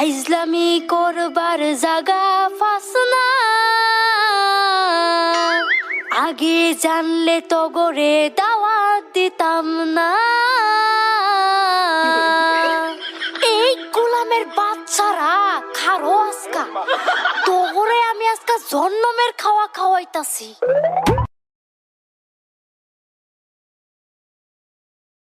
ফাইজলামি করবার জাগা ফাস না আগে জানলে তো গরে দাওয়াত দিতাম না এই গোলামের বাচ্চারা খারো আজকা তোরে আমি আজকা জন্মের খাওয়া খাওয়াইতাছি